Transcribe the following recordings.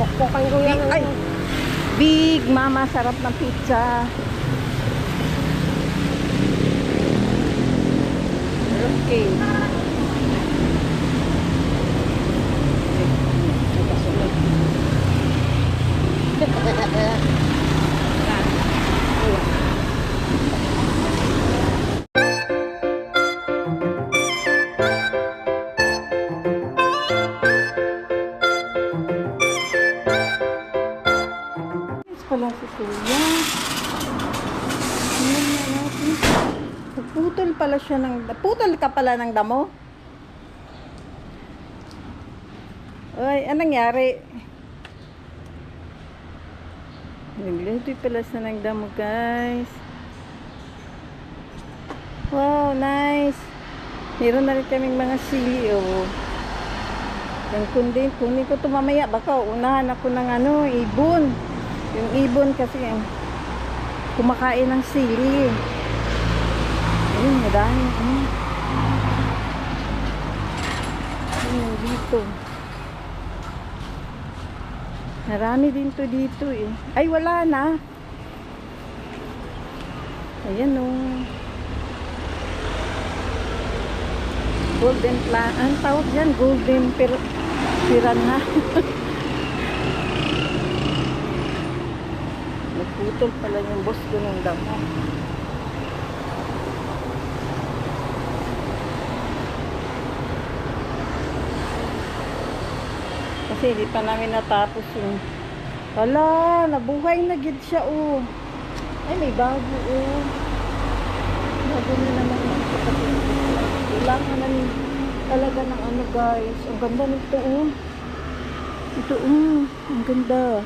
Pokpokan ko yan. Ay! Big Mama, sarap ng pizza. Okay. Yes, pala siya ng... Putol ka pala ng damo? Ay, anong nangyari? Nagluto pala siya ng damo, guys. Wow, nice. Meron na rin kaming mga sili, oh. Yung kundi, kunin ko ito mamaya. Baka unahan ako ng ano, ibon. Yung ibon kasi ang kumakain ng sili. Ayun, madami. Ayun. Ayun, dito. Marami din to dito eh. Ay, wala na. Ayan o. Oh. Golden plant. Ang tawag dyan? Golden pir piranha. Nagputol pala yung boss ko ng damo. Kasi hindi pa namin natapos yung Wala, nabuhay na gid siya oh. Ay, may bago oh. Bago na naman. Kailangan na talaga ng ano guys. Ang ganda nito oh. Ito oh, ang ganda.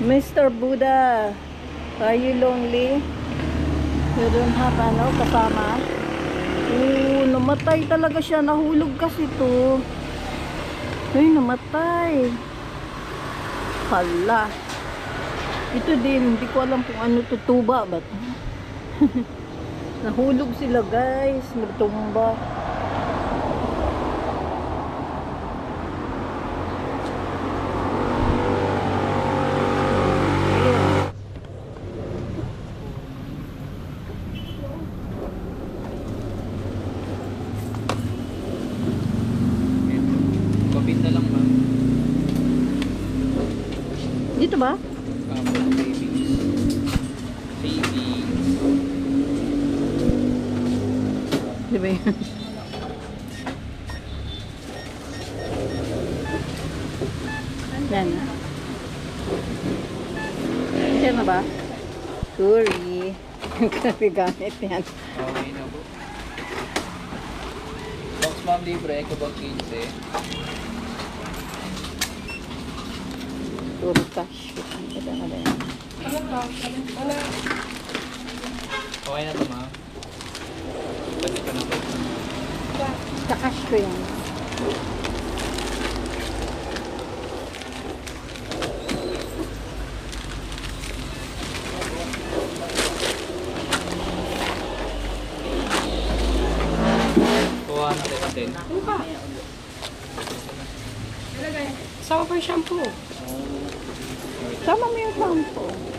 Mr. Buddha, are you lonely? You don't have ano, kasama? Oo, namatay talaga siya. Nahulog kasi to. Ay, namatay. Hala. Ito din, hindi ko alam kung ano to, tuba ba to? Nahulog sila guys, nagtumba. Ayun. Pabinta lang ma'am. Dito ba? Um, babies. Babies. Di ba yun? Yan na. Yan na ba? Sorry. Kasi gamit yan. Okay na po. Box ma'am libre, eko bang 15. Puro cash. Ito na ba yan? Okay na to ma'am. Pwede ka na po. Sa cash ko yan. Kuha na rin natin. Sama pa yung shampoo. Sama mo yung shampoo.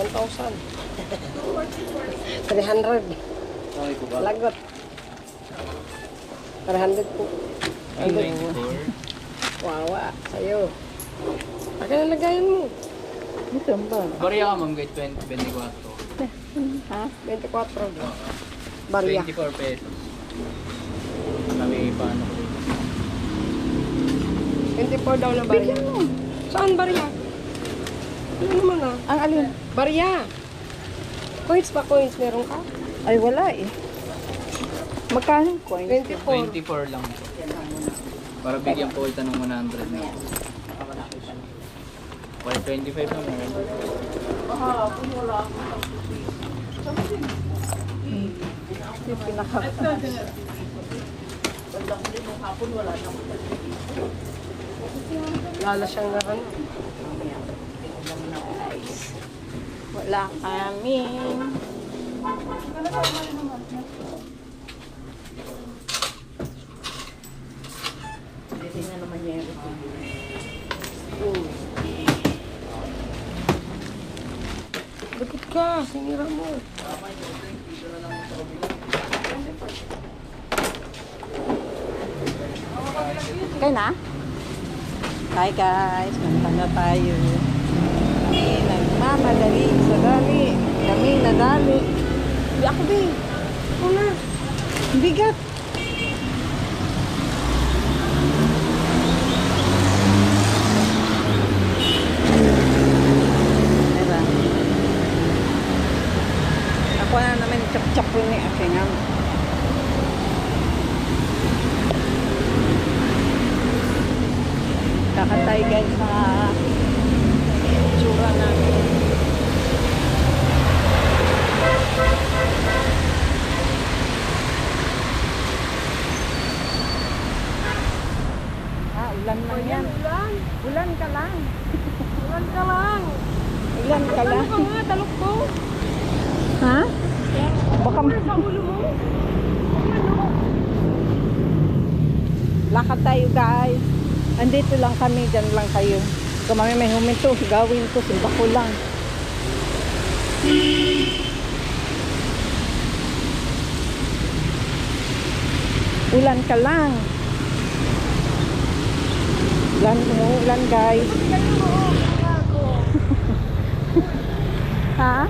One thousand. Three hundred. Okay ko ba? Lagot. Three hundred po. Ano score? Wawa. Sa'yo. Akin lagayan mo. Ito ba? Bariya ka ma'am, grade 20, 24. Ha? 24. Barya. 24 pesos. Kami paano ko dito. 24 daw na. Bigyan mo. Saan barya? Ano naman ah? Ang alin? Barya. Coins pa coins meron ka? Ay, wala eh. Magkano coins? 24. 24 lang po. Para bigyan po kita ng 100 na. Or 25 na meron. Yung pinaka... Lala siyang na ano. Wala kami. Hindi na naman niya yung Bakit ka? Sinira mo. Kaya na? Hi guys, punta na tayo. Kami nagmamadali sa dali. Kami nadali. Di ako di. Una. Bigat. Diba? Ako na naman chap-chap ni aking ang kakatay guys sa ulan lang yan. Ulan. Ulan ka lang. Ulan ka lang. Ulan ka lang. Ano ka nga? Talok ko. Ha? Baka Sa ulo mo. lakad tayo guys. Andito lang kami, dyan lang kayo. Kung kami may huminto, gawin ko, simba ko lang. Ulan ka lang. Ulan, ulan guys. ha?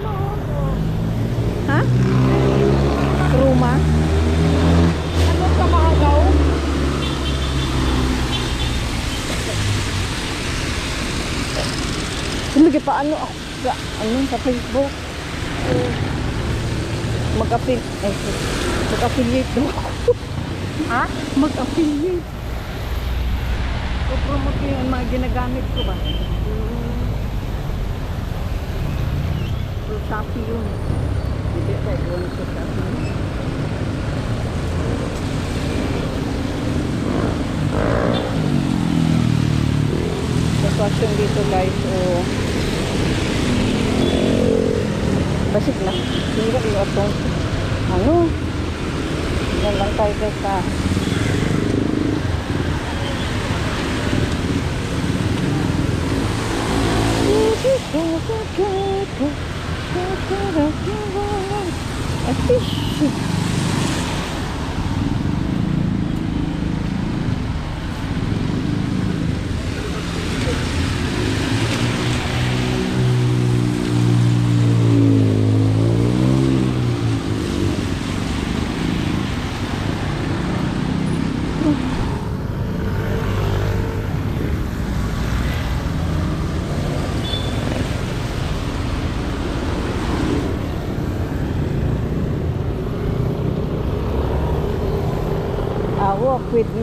Ha? Ruma? Ano ka makagaw? Hindi pa ano ako sa ano sa Facebook. Mag-affil eh, mag-affiliate daw ako. Ha? Mag-affiliate. So, promote ko yung mga ginagamit ko ba? So, Shopee yun. Hindi ko yun sa Shopee. Sitwasyon dito guys, oh. Basik na. Yung atong. Ano? Yan lang tayo guys 哎，必须。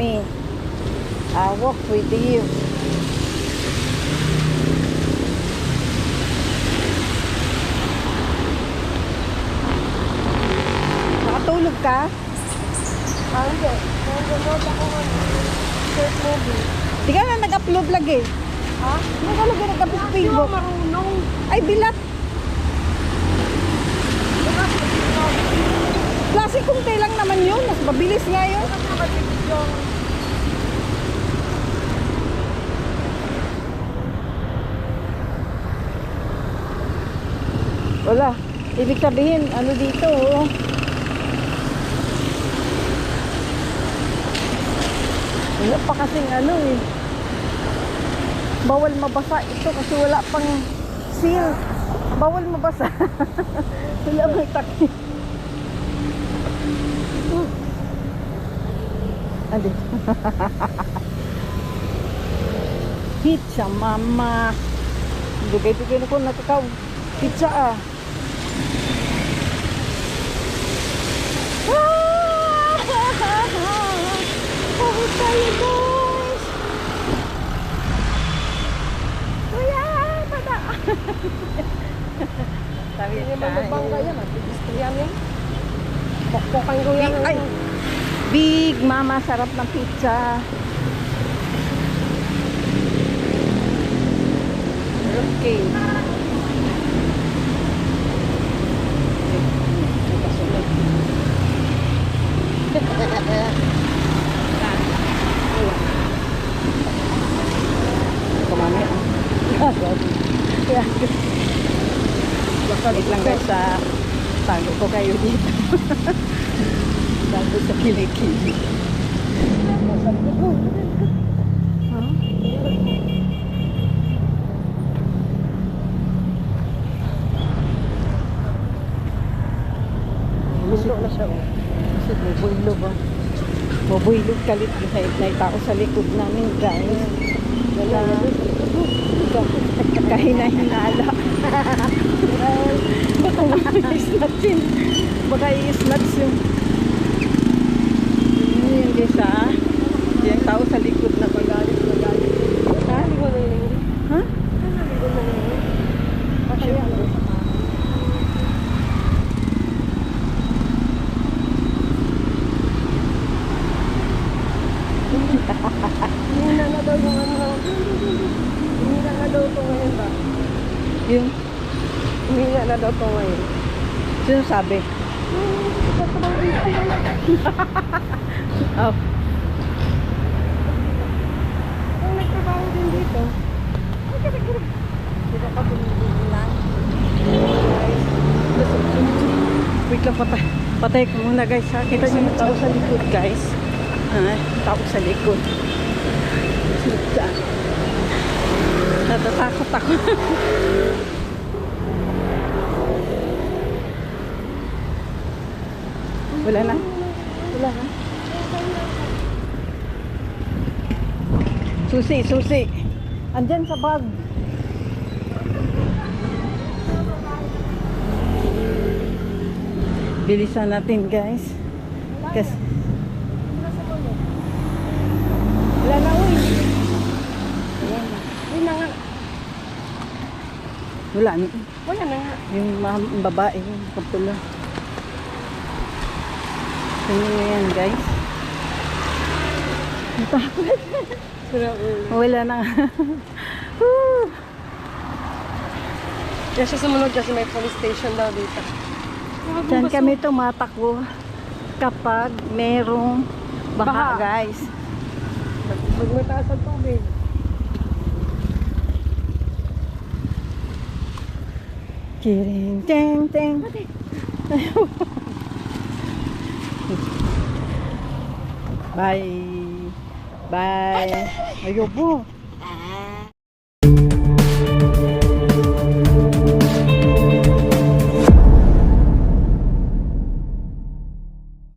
Me. I walk with you. Nakatulog ka? Ah, hindi. Nanonood ako ng short movie. Di ka na nag-upload lagi. Ha? Hindi ka lagi nag-upload Hindi Facebook. marunong. Ay, bilat. Klase kunti lang naman yun. Mas mabilis nga yun. Nakatipid yung Wala. Ibig sabihin, ano dito, oh. Wala pa kasing ano eh. Bawal mabasa ito kasi wala pang seal. Bawal mabasa. wala pang takip. Andi. Pizza, mama. Dugay-dugay na ko nakakaw. Pizza ah. Takot tayo guys! Kuya! Pada! Sabi tayo. Hindi kaya. Matigisto yan eh. Pokpokan ko Big Mama, sarap ng pizza. Okay. Okay. Yan. Balik lang guys sa tago ko kayo dito. tago sa kilikili. Bulog na siya oh. Kasi bubulog oh. Bubulog kalit na tao sa likod namin guys. Wala. Kahina-hinala. Baka i-snatch yun. Baka i-snatch yun. Ano yun guys ah. Yung tao sa likod na magalit magalit. Ha? Hindi ko na yun. Ha? Hindi ko na yun. Pataya mo. Humina na daw yung ano. Humina na daw ito ngayon ba? Yung Humina na daw ito ngayon. Sino sabi? Oh. Ang nagtrabaho din dito. Di ba ka bumibili lang? Wait lang, patay. Patay ko muna guys ha. Kita niyo yung tao sa likod guys. Ah, tao sa likod. Saan? Natatakot ako. Wala na. Wala na. Susi, susi. Andyan sa bag. Bilisan natin guys. Kasi wala na uy. Wala na. Wala na. Wala na. Yung babae, yung kapula. Tingnan nyo yan guys. Um, Wala na. Woo! Kaya siya sumunod kasi may police station daw dito. Diyan kami tumatakbo kapag merong baha, Baha. guys. Pag mataas ang tubig. Kiring, ting, ting. Bye. Bye. Ayoko.